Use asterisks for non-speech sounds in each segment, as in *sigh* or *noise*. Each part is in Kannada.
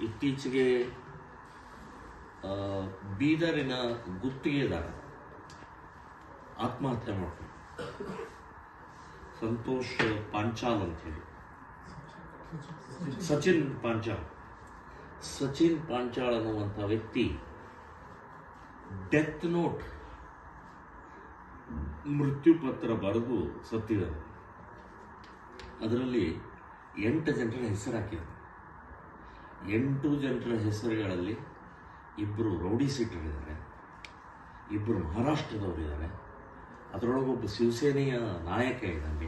ಇತ್ತೀಚೆಗೆ ಬೀದರಿನ ಗುತ್ತಿಗೆದಾರ ಆತ್ಮಹತ್ಯೆ ಮಾಡ್ತಾರೆ ಸಂತೋಷ್ ಪಾಂಚಾಲ್ ಅಂತ ಹೇಳಿ ಸಚಿನ್ ಪಾಂಚಾಲ್. ಸಚಿನ್ ಪಾಂಚಾಳ್ ಅನ್ನುವಂಥ ವ್ಯಕ್ತಿ ಡೆತ್ ನೋಟ್ ಮೃತ್ಯು ಪತ್ರ ಬರೆದು ಸತ್ತಿದ್ದಾರೆ ಅದರಲ್ಲಿ ಎಂಟು ಜನರ ಹೆಸರು ಹಾಕಿದ್ದಾರೆ ಎಂಟು ಜನರ ಹೆಸರುಗಳಲ್ಲಿ ಇಬ್ಬರು ರೌಡಿ ಸೀಟರಿದ್ದಾರೆ ಇಬ್ಬರು ಮಹಾರಾಷ್ಟ್ರದವರಿದ್ದಾರೆ. ಅದರೊಳಗೊಬ್ಬ ಶಿವಸೇನೆಯ ನಾಯಕ ಇದ್ದಾನೆ,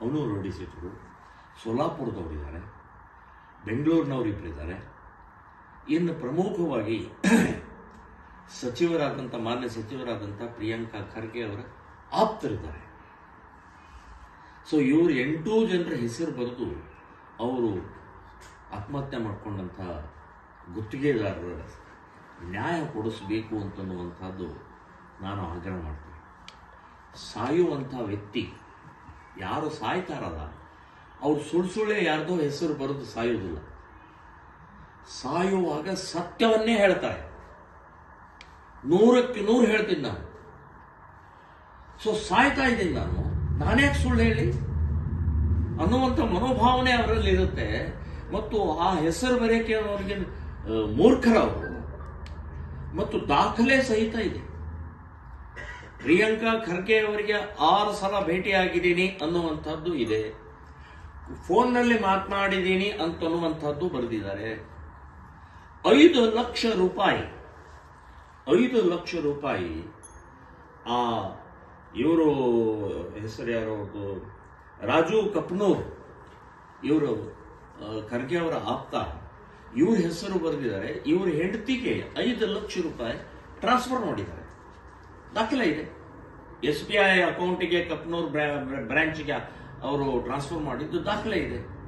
ಅವನು ರೌಡಿ ಸೀಟರು. ಸೋಲಾಪುರದವರಿದ್ದಾರೆ, ಬೆಂಗಳೂರಿನವರಿಬ್ಬರಿದ್ದಾರೆ. ಇನ್ನು ಪ್ರಮುಖವಾಗಿ *clears throat* ಸಚಿವರಾದಂಥ, ಮಾನ್ಯ ಸಚಿವರಾದಂಥ ಪ್ರಿಯಾಂಕಾ ಖರ್ಗೆ ಅವರ ಆಪ್ತರಿದ್ದಾರೆ. ಸೊ ಇವರು ಎಂಟೂ ಜನರ ಹೆಸರು ಬರೆದು ಅವರು ಆತ್ಮಹತ್ಯೆ ಮಾಡಿಕೊಂಡಂಥ ಗುತ್ತಿಗೆದಾರರ ನ್ಯಾಯ ಕೊಡಿಸಬೇಕು ಅಂತನ್ನುವಂಥದ್ದು ನಾನು ಆಗ್ರಹ ಮಾಡ್ತೀನಿ. ಸಾಯುವಂಥ ವ್ಯಕ್ತಿ ಯಾರು ಸಾಯ್ತಾರಲ್ಲ, ಅವ್ರು ಸುಳ್ಳು ಸುಳ್ಳೆ ಯಾರ್ದೋ ಹೆಸರು ಬರೆದು ಸಾಯುವುದಿಲ್ಲ ಸಾಯುವಾಗ ಸತ್ಯವನ್ನೇ ಹೇಳ್ತಾರೆ. ನೂರಕ್ಕೆ ನೂರು ಹೇಳ್ತೀನಿ ನಾನು. ಸೊ ಸಾಯ್ತಾ ಇದ್ದೀನಿ ನಾನು. ನಾನೇ ಸುಳ್ಳು ಹೇಳಿ? ಅನ್ನುವಂಥ ಮನೋಭಾವನೆ ಅವರಲ್ಲಿ ಇರುತ್ತೆ. ಮತ್ತು ಆ ಹೆಸರು ಬರೆಯಕ್ಕೆ ಅವರಿಗೆ ಮೂರ್ಖರ ಮೂರ್ಖರವರು ಮತ್ತು ದಾಖಲೆ ಸಹಿತ ಇದೆ. ಪ್ರಿಯಾಂಕಾ ಖರ್ಗೆ ಅವರಿಗೆ ಆರು ಸಲ ಭೇಟಿಯಾಗಿದ್ದೀನಿ ಅನ್ನುವಂಥದ್ದು ಇದೆ. ಫೋನ್ನಲ್ಲಿ ಮಾತನಾಡಿದ್ದೀನಿ ಅಂತನ್ನುವಂಥದ್ದು ಬರೆದಿದ್ದಾರೆ. ಐದು ಲಕ್ಷ ರೂಪಾಯಿ, ಐದು ಲಕ್ಷ ರೂಪಾಯಿ, ಆ, ಇವರು, ಹೆಸರು ಯಾರು ರಾಜು ಕಪ್ನೂರ್, ಇವರು ಖರ್ಗೆ ಅವರ ಆಪ್ತ. ಇವ್ರ ಹೆಸರು ಬರೆದಿದ್ದಾರೆ. ಇವ್ರ ಹೆಂಡತಿಗೆ ಐದು ಲಕ್ಷ ರೂಪಾಯಿ ಟ್ರಾನ್ಸ್ಫರ್ ಮಾಡಿದ್ದಾರೆ. ದಾಖಲೆ ಇದೆ. ಎಸ್ ಬಿ ಐ ಅಕೌಂಟಿಗೆ ಕಪ್ನೂರ್ ಬ್ರಾ- ಬ್ರಾಂಚ್ಗೆ ಅವರು ಟ್ರಾನ್ಸ್ಫರ್ ಮಾಡಿದ್ದು ದಾಖಲೆ ಇದೆ.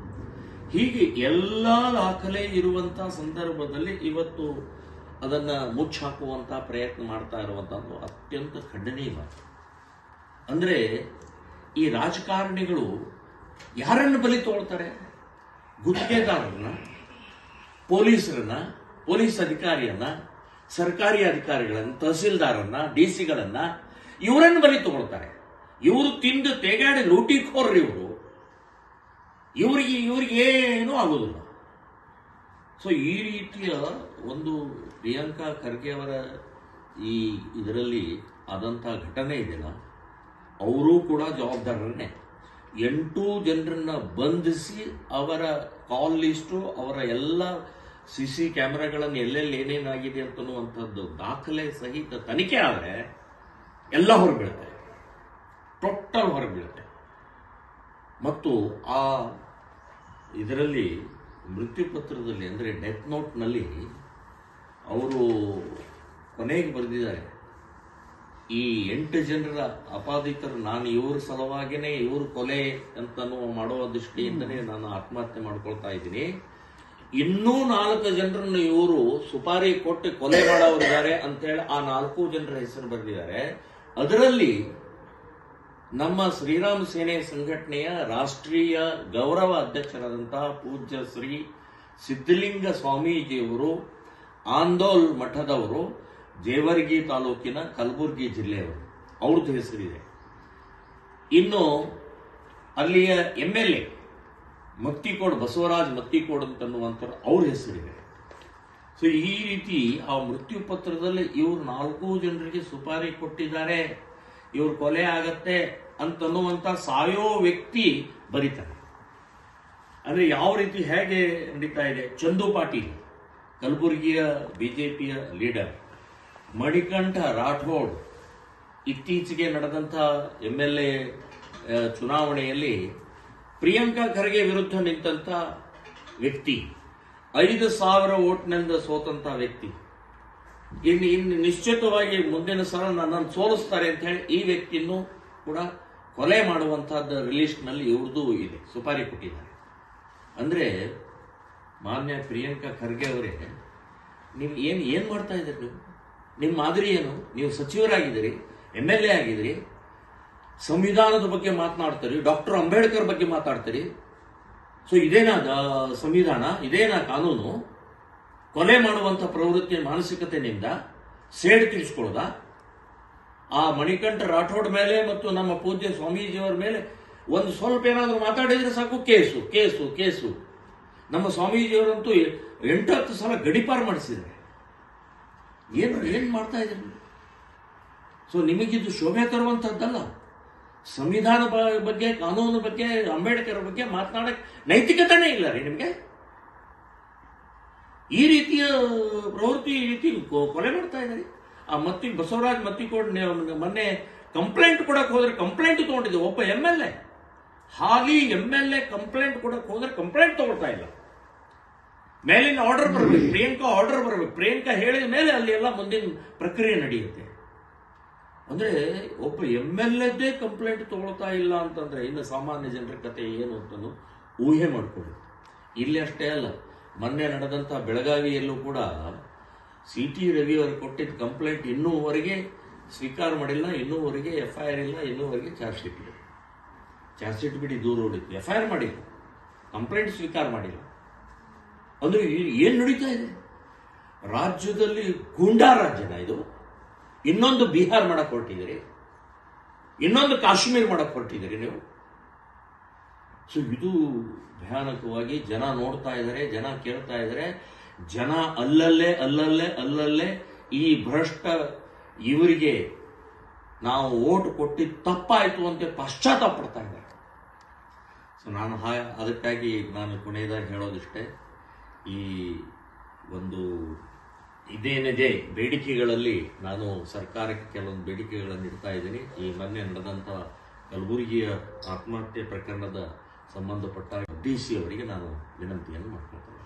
ಹೀಗೆ ಎಲ್ಲ ದಾಖಲೆ ಇರುವಂತಹ ಸಂದರ್ಭದಲ್ಲಿ ಇವತ್ತು ಅದನ್ನ ಮುಚ್ಚಾಕುವಂತ ಪ್ರಯತ್ನ ಮಾಡ್ತಾ ಇರುವಂಥದ್ದು ಅತ್ಯಂತ ಖಂಡನೀಯ. ಅಂದ್ರೆ ಈ ರಾಜಕಾರಣಿಗಳು ಯಾರನ್ನು ಬಲಿ ತಗೊಳ್ತಾರೆ ಗುತ್ತಿಗೆದಾರರನ್ನ, ಪೊಲೀಸರನ್ನ, ಪೊಲೀಸ್ ಅಧಿಕಾರಿಯನ್ನ, ಸರ್ಕಾರಿ ಅಧಿಕಾರಿಗಳನ್ನ, ತಹಸೀಲ್ದಾರನ್ನ ಡಿ ಸಿಗಳನ್ನ ಇವರನ್ನು ಬಲಿ ತಗೊಳ್ತಾರೆ. ಇವರು ತಿಂದು ತೆಗಾಡಿ ಲೂಟಿಖೋರ್ರಿ ಇವರು. ಇವರಿಗೆ ಇವರಿಗೆ ಏನೂ ಆಗೋದಿಲ್ಲ. ಸೊ ಈ ರೀತಿಯ ಒಂದು ಪ್ರಿಯಾಂಕಾ ಖರ್ಗೆ ಅವರ ಈ ಇದರಲ್ಲಿ ಆದಂಥ ಘಟನೆ ಇದೆಯಲ್ಲ, ಅವರೂ ಕೂಡ ಜವಾಬ್ದಾರರನ್ನೇ. ಎಂಟು ಜನರನ್ನ ಬಂಧಿಸಿ ಅವರ ಕಾಲ್ ಲಿಸ್ಟು ಅವರ ಎಲ್ಲ ಸಿ ಸಿ ಕ್ಯಾಮ್ರಾಗಳನ್ನು ಎಲ್ಲೆಲ್ಲಿ ಏನೇನಾಗಿದೆ ಅಂತನ್ನುವಂಥದ್ದು ದಾಖಲೆ ಸಹಿತ ತನಿಖೆ ಆದರೆ ಎಲ್ಲ ಹೊರಬೀಳುತ್ತೆ. ಟೋಟಲ್ ಹೊರಬೀಳುತ್ತೆ. ಮತ್ತು ಆ ಇದರಲ್ಲಿ ಮೃತ್ಯು ಪತ್ರದಲ್ಲಿ ಅಂದರೆ ಡೆತ್ ನೋಟ್ನಲ್ಲಿ ಅವರು ಕೊನೆಗೆ ಬರೆದಿದ್ದಾರೆ. ಈ ಎಂಟು ಜನರ ಅಪಾದಿತರು ನಾನು ಇವ್ರ ಸಲುವಾಗಿನೇ ಇವ್ರ ಕೊಲೆ ಅಂತ ಮಾಡುವ ದೃಷ್ಟಿಯಿಂದನೇ ನಾನು ಆತ್ಮಹತ್ಯೆ ಮಾಡ್ಕೊಳ್ತಾ ಇದ್ದೀನಿ. ಇನ್ನೂ ನಾಲ್ಕು ಜನರನ್ನು ಇವರು ಸುಪಾರಿ ಕೊಟ್ಟು ಕೊಲೆ ಮಾಡೋರಿದ್ದಾರೆ ಅಂತೇಳಿ ಆ ನಾಲ್ಕು ಜನರ ಹೆಸರು ಬರೆದಿದ್ದಾರೆ. ಅದರಲ್ಲಿ ನಮ್ಮ ಶ್ರೀರಾಮ ಸೇನೆ ಸಂಘಟನೆಯ ರಾಷ್ಟ್ರೀಯ ಗೌರವ ಅಧ್ಯಕ್ಷರಾದಂತಹ ಪೂಜ್ಯ ಶ್ರೀ ಸಿದ್ಧಲಿಂಗ ಸ್ವಾಮೀಜಿಯವರು, ಆಂದೋಲ್ ಮಠದವರು ಜೇವರ್ಗಿ ತಾಲೂಕಿನ ಕಲಬುರಗಿ ಜಿಲ್ಲೆಯವರು. ಅವ್ರದ್ದು ಹೆಸರಿದೆ. ಇನ್ನು ಅಲ್ಲಿಯ M L A, Mattikod, Basavaraj Mattikod ಅಂತನ್ನುವಂಥವ್ರು ಅವ್ರ ಹೆಸರಿದೆ. ಸೊ ಈ ರೀತಿ ಆ ಮೃತ್ಯು ಪತ್ರದಲ್ಲಿ ಇವರು ನಾಲ್ಕು ಜನರಿಗೆ ಸುಪಾರಿ ಕೊಟ್ಟಿದ್ದಾರೆ. ಇವ್ರ ಕೊಲೆ ಆಗತ್ತೆ ಅಂತನ್ನುವಂತ ಸಾಯೋ ವ್ಯಕ್ತಿ ಬರೀತಾರೆ ಅಂದ್ರೆ ಯಾವ ರೀತಿ ಹೇಗೆ ನಡೀತಾ ಇದೆ? ಚಂದು ಪಾಟೀಲ್, ಕಲಬುರಗಿಯ ಪಿಯ ಲೀಡರ್. ಮಣಿಕಂಠ ರಾಠೋಡ್ ಇತ್ತೀಚೆಗೆ ನಡೆದಂಥ ಎಂ ಎಲ್ ಎ ಚುನಾವಣೆಯಲ್ಲಿ ಪ್ರಿಯಾಂಕಾ ಖರ್ಗೆ ವಿರುದ್ಧ ನಿಂತಂತ ವ್ಯಕ್ತಿ, ಐದು ಸಾವಿರ ಓಟ್ನಿಂದ ಸೋತಂತ ವ್ಯಕ್ತಿ. ಇನ್ನು ಇನ್ನು ನಿಶ್ಚಿತವಾಗಿ ಮುಂದಿನ ಸಲ ನನ್ನನ್ನು ಸೋಲಿಸ್ತಾರೆ ಅಂತ ಹೇಳಿ ಈ ವ್ಯಕ್ತಿಯನ್ನು ಕೂಡ ಕೊಲೆ ಮಾಡುವಂತಹದ್ದು ರಿಲೀಸ್ನಲ್ಲಿ ಇವ್ರದ್ದು ಇದೆ, ಸುಪಾರಿ ಕೊಟ್ಟಿದ್ದಾರೆ. ಅಂದ್ರೆ ಮಾನ್ಯ ಪ್ರಿಯಾಂಕಾ ಖರ್ಗೆ ಅವರೇ, ನೀವು ಏನು ಏನು ಮಾಡ್ತಾ ಇದ್ದೀರಿ ನೀವು? ನಿಮ್ಮ ಮಾದರಿ ಏನು ನೀವು ಸಚಿವರಾಗಿದ್ದೀರಿ ಎಂ ಎಲ್ ಎ ಆಗಿದ್ದೀರಿ, ಸಂವಿಧಾನದ ಬಗ್ಗೆ ಮಾತನಾಡ್ತೀರಿ, ಡಾಕ್ಟರ್ ಅಂಬೇಡ್ಕರ್ ಬಗ್ಗೆ ಮಾತಾಡ್ತೀರಿ ಸೊ ಇದೇನಾ ಸಂವಿಧಾನ, ಇದೇನಾ ಕಾನೂನು? ಕೊಲೆ ಮಾಡುವಂಥ ಪ್ರವೃತ್ತಿ ಮಾನಸಿಕತೆಯಿಂದ ಸೇಡು ತಿಳಿಸ್ಕೊಳ್ದ ಆ ಮಣಿಕಂಠ ರಾಠೋಡ್ ಮೇಲೆ ಮತ್ತು ನಮ್ಮ ಪೂಜ್ಯ ಸ್ವಾಮೀಜಿಯವರ ಮೇಲೆ ಒಂದು ಸ್ವಲ್ಪ ಏನಾದರೂ ಮಾತಾಡಿದ್ರೆ ಸಾಕು, ಕೇಸು ಕೇಸು ಕೇಸು. ನಮ್ಮ ಸ್ವಾಮೀಜಿಯವರಂತೂ ಎಂಟು ಹತ್ತು ಸಲ ಗಡಿಪಾರು ಮಾಡಿಸಿದ್ದಾರೆ. ಏನು ಏನು ಮಾಡ್ತಾ ಇದ್ದಾರೆ? ಸೊ ನಿಮಗಿದು ಶೋಭೆ ತರುವಂಥದ್ದಲ್ಲ ಸಂವಿಧಾನ ಬಗ್ಗೆ, ಕಾನೂನು ಬಗ್ಗೆ, ಅಂಬೇಡ್ಕರ್ ಬಗ್ಗೆ ಮಾತನಾಡಕ್ಕೆ ನೈತಿಕತೆನೇ ಇಲ್ಲ ರೀ ನಿಮಗೆ? ಈ ರೀತಿಯ ಪ್ರವೃತ್ತಿ ಈ ರೀತಿ ಕೊಲೆ ಮಾಡ್ತಾ ಇದ್ದಾರೆ. ಆ ಮತ್ತಿ ಬಸವರಾಜ್ ಮತ್ತಿಕೋಡ್ ಮೊನ್ನೆ ಕಂಪ್ಲೇಂಟ್ ಕೊಡಕ್ಕೆ ಹೋದ್ರೆ ಕಂಪ್ಲೇಂಟ್ ತೊಗೊಂಡಿದ್ದೆ ಒಬ್ಬ ಎಂ ಎಲ್ ಎ. ಹಾಲಿ ಎಂ ಎಲ್ ಎ ಕಂಪ್ಲೇಂಟ್ ಕೊಡಕ್ಕೆ ಹೋದ್ರೆ ಕಂಪ್ಲೇಂಟ್ ತಗೊಳ್ತಾ ಇಲ್ಲ. ಮೇಲಿನ ಆರ್ಡರ್ ಬರಬೇಕು, ಪ್ರಿಯಾಂಕಾ ಆರ್ಡರ್ ಬರಬೇಕು. ಪ್ರಿಯಾಂಕಾ ಹೇಳಿದ ಮೇಲೆ ಅಲ್ಲಿ ಎಲ್ಲ ಮುಂದಿನ ಪ್ರಕ್ರಿಯೆ ನಡೆಯುತ್ತೆ. ಅಂದರೆ ಒಬ್ಬ ಎಂ ಎಲ್ ಎದ್ದೇ ಕಂಪ್ಲೇಂಟ್ ತಗೊಳ್ತಾ ಇಲ್ಲ ಅಂತಂದರೆ ಇನ್ನು ಸಾಮಾನ್ಯ ಜನರ ಕತೆ ಏನು ಅಂತಲೂ ಊಹೆ ಮಾಡಿಕೊಡು ಇಲ್ಲಿ ಅಷ್ಟೇ ಅಲ್ಲ, ಮೊನ್ನೆ ನಡೆದಂಥ ಬೆಳಗಾವಿಯಲ್ಲೂ ಕೂಡ ಸಿ ಟಿ ರವಿ ಅವರು ಕೊಟ್ಟಿದ್ದ ಕಂಪ್ಲೇಂಟ್ ಇನ್ನೂವರೆಗೆ ಸ್ವೀಕಾರ ಮಾಡಿಲ್ಲ, ಇನ್ನೂವರೆಗೆ ಎಫ್ ಐ ಆರ್ ಇಲ್ಲ, ಇನ್ನೂವರೆಗೆ ಚಾರ್ಜ್ ಶೀಟ್ ಇಲ್ಲ. ಚಾರ್ಜ್ ಶೀಟ್ ಬಿಡಿ ದೂರ ಹೊಡಿತು ಎಫ್ ಐ ಆರ್ ಮಾಡಿಲ್ಲ. ಕಂಪ್ಲೇಂಟ್ ಸ್ವೀಕಾರ ಮಾಡಿಲ್ಲ. ಅಂದ್ರೆ ಏನು ನಡೀತಾ ಇದೆ? ರಾಜ್ಯದಲ್ಲಿ ಗೂಂಡಾ ರಾಜ್ಯನ ಇದು. ಇನ್ನೊಂದು ಬಿಹಾರ್ ಮಾಡಕ್ಕೆ ಹೊರಟಿದ್ದೀರಿ. ಇನ್ನೊಂದು ಕಾಶ್ಮೀರ್ ಮಾಡಕ್ಕೆ ಹೊರಟಿದ್ದೀರಿ ನೀವು. ಸೊ ಇದು ಭಯಾನಕವಾಗಿ ಜನ ನೋಡ್ತಾ ಇದ್ದಾರೆ ಜನ ಕೇಳ್ತಾ ಇದ್ದಾರೆ ಜನ ಅಲ್ಲಲ್ಲೇ ಅಲ್ಲಲ್ಲೇ ಅಲ್ಲಲ್ಲೇ ಈ ಭ್ರಷ್ಟ ಇವರಿಗೆ ನಾವು ಓಟ್ ಕೊಟ್ಟಿದ್ದು ತಪ್ಪಾಯಿತು ಅಂತ ಪಶ್ಚಾತ್ತಾಪ ಪಡ್ತಾ ಇದ್ದಾರೆ. ಸೊ ನಾನು ಹಾ ಅದಕ್ಕಾಗಿ ನಾನು ಕೊನೆಯದಾಗಿ ಹೇಳೋದಿಷ್ಟೇ. ಈ ಒಂದು ಇದೇನಿದೆ ಬೇಡಿಕೆಗಳಲ್ಲಿ ನಾನು ಸರ್ಕಾರಕ್ಕೆ ಕೆಲವೊಂದು ಬೇಡಿಕೆಗಳನ್ನು ಇಡ್ತಾ ಇದ್ದೀನಿ. ಈ ಮೊನ್ನೆ ನಡೆದಂಥ ಕಲಬುರಗಿಯ ಆತ್ಮಹತ್ಯೆ ಪ್ರಕರಣದ ಸಂಬಂಧಪಟ್ಟ ಡಿ ಸಿ ಅವರಿಗೆ ನಾನು ವಿನಂತಿಯನ್ನು ಮಾಡ್ಕೊಳ್ತೇನೆ.